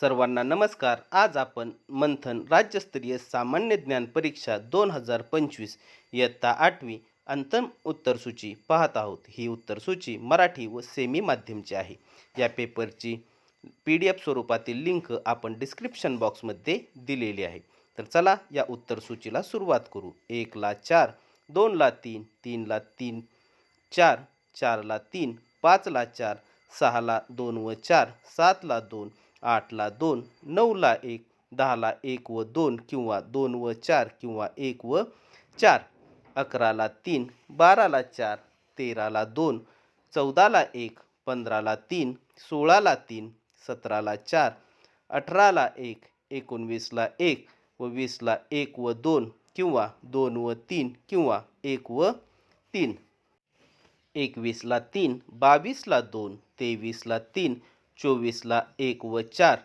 सर्वांना नमस्कार. आज आपण मंथन राज्यस्तरीय सामान्य ज्ञान परीक्षा दोन हजार पंचवीस इयत्ता आठवी अंतिम उत्तरसूची पाहत आहोत. ही उत्तरसूची मराठी व सेमी माध्यमची आहे. या पेपरची पी डी एफ स्वरूपातील लिंक आपण डिस्क्रिप्शन बॉक्समध्ये दिलेली आहे. तर चला या उत्तरसूचीला सुरुवात करू. एकला चार दोनला तीन तीनला तीन चार चारला तीन पाचला चार सहाला दोन व चार सातला दोन आठला दोन नऊला एक दहाला एक व दोन किंवा दोन व चार किंवा एक व चार. अकराला तीन बाराला चार तेराला दोन चौदाला एक पंधराला तीन सोळाला तीन सतराला चार अठराला एक एकोणवीसला एक व वीसला एक व दोन किंवा दोन व तीन किंवा एक व तीन. एकवीसला तीन बावीसला दोन तेवीसला तीन चोवीसला एक व चार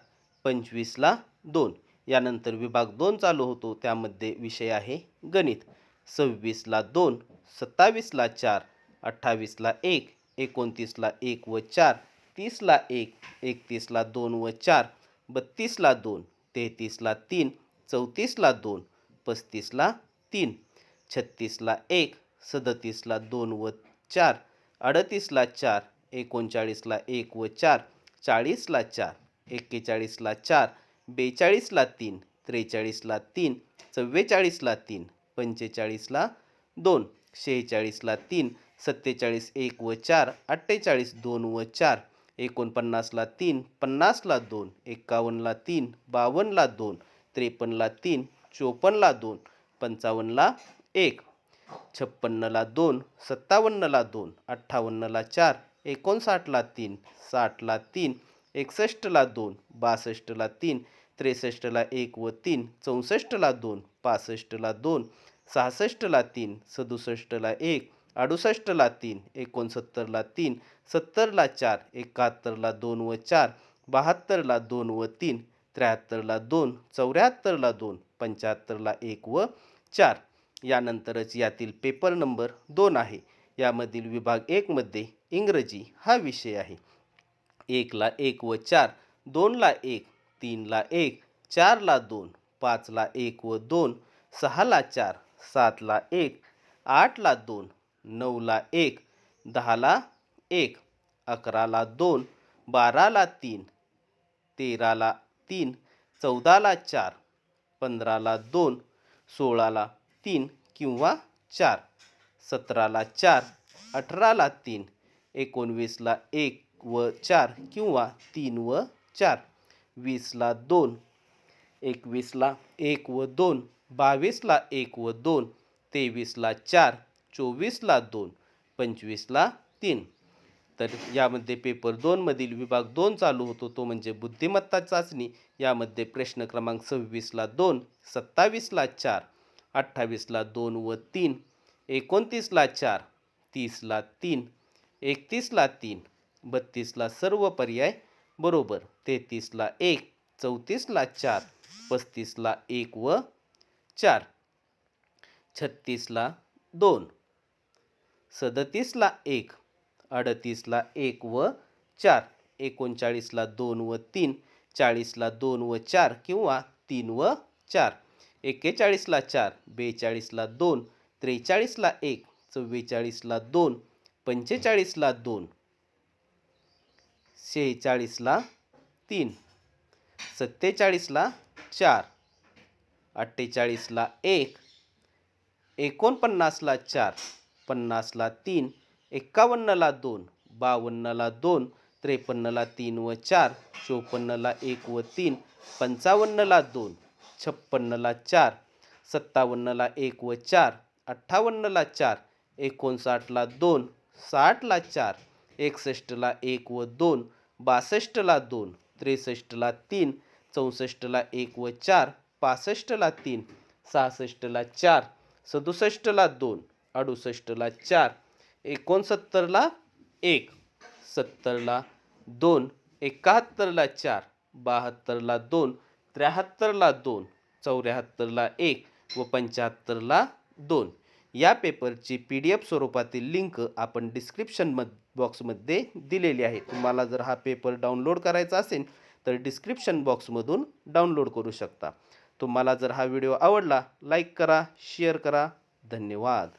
पंचवीसला दोन. यानंतर विभाग दोन चालू होतो. त्यामध्ये विषय आहे गणित. सव्वीसला दोन सत्तावीसला चार अठ्ठावीसला एक एकोणतीसला एक व चार तीसला एक एकतीसला दोन व चार बत्तीसला दोन तेहतीसला तीन चौतीसला दोन पस्तीसला तीन छत्तीसला एक सदतीसला दोन व चार अडतीसला चार एकोणचाळीसला एक व चार चाळीसला चार एक्केचाळीसला चार बेचाळीसला तीन त्रेचाळीसला तीन चव्वेचाळीसला तीन पंचेचाळीसला दोन शेहेचाळीसला तीन सत्तेचाळीस एक व चार अठ्ठेचाळीस दोन व चार एकोणपन्नासला तीन पन्नासला दोन एक्कावन्नला तीन बावन्नला दोन त्रेपन्नला तीन चोपन्नला दोन पंचावन्नला एक छप्पन्नला दोन सत्तावन्नला दोन अठ्ठावन्नला चार एकोणसाठला तीन साठला तीन एकसष्टला दोन बासष्टला तीन त्रेसष्टला एक व तीन चौसष्टला दोन पासष्टला दोन सहासष्टला तीन सदुसष्टला एक अडुसष्टला तीन एकोणसत्तरला तीन सत्तरला चार एकाहत्तरला दोन व चार बहात्तरला दोन व तीन त्र्याहत्तरला दोन चौऱ्याहत्तरला दोन पंच्याहत्तरला एक व चार. यानंतरच यातील पेपर नंबर दोन आहे. यामधील विभाग एकमध्ये इंग्रजी हा विषय आहे. एकला एक व चार दोनला एक तीनला एक चारला दोन पाचला एक व दोन सहाला चार सातला एक आठला दोन नऊला एक दहाला एक अकराला दोन बाराला तीन तेराला तीन चौदाला चार पंधराला दोन सोळाला तीन किंवा चार. सतराला चार अठराला तीन एकोणवीसला एक व चार किंवा तीन व चार वीसला दोन एकवीसला एक व दोन बावीसला एक व दोन तेवीसला चार चोवीसला दोन पंचवीसला तीन. तर यामध्ये पेपर दोनमधील विभाग दोन चालू होतो. तो म्हणजे बुद्धिमत्ता चाचणी. यामध्ये प्रश्न क्रमांक सव्वीसला दोन सत्तावीसला चार अठ्ठावीसला दोन व तीन एकोणतीसला चार तीसला तीन एकतीसला तीन बत्तीसला सर्व पर्याय बरोबर तेहतीसला एक चौतीसला चार पस्तीसला एक व चार छत्तीसला दोन सदतीसला एक अडतीसला एक व चार एकोणचाळीसला दोन व तीन चाळीसला दोन व चार किंवा तीन व चार एक्केचाळीसला चार बेचाळीसला दोन त्रेचाळीसला एक चव्वेचाळीसला दोन पंचेचाळीसला दोन शेहेचाळीसला तीन सत्तेचाळीसला चार अठ्ठेचाळीसला एक एकोणपन्नासला चार पन्नासला तीन एक्कावन्नला दोन बावन्नला दोन त्रेपन्नला तीन व चार चोपन्नला एक व तीन पंचावन्नला दोन छप्पन्नला चार सत्तावन्नला एक व चार अठ्ठावन्नला चार एकोणसाठला दोन साठला चार एकसष्टला एक व दोन बासष्टला दोन त्रेसष्टला तीन चौसष्टला एक व चार पासष्टला तीन सहासष्टला चार सदुसष्टला दोन अडुसष्टला चार एकोणसत्तरला एक सत्तरला दोन एकाहत्तरला चार बहात्तरला दोन त्र्याहत्तरला दोन चौऱ्याहत्तरला एक व पंच्याहत्तरला दोन. या पेपरची पी डी एफ स्वरूपातील लिंक आपण डिस्क्रिप्शन म बॉक्समध्ये दिलेली आहे. तुम्हाला जर हा पेपर डाउनलोड करायचा असेल तर डिस्क्रिप्शन बॉक्समधून डाउनलोड करू शकता. तुम्हाला जर हा व्हिडिओ आवडला लाईक करा शेअर करा. धन्यवाद.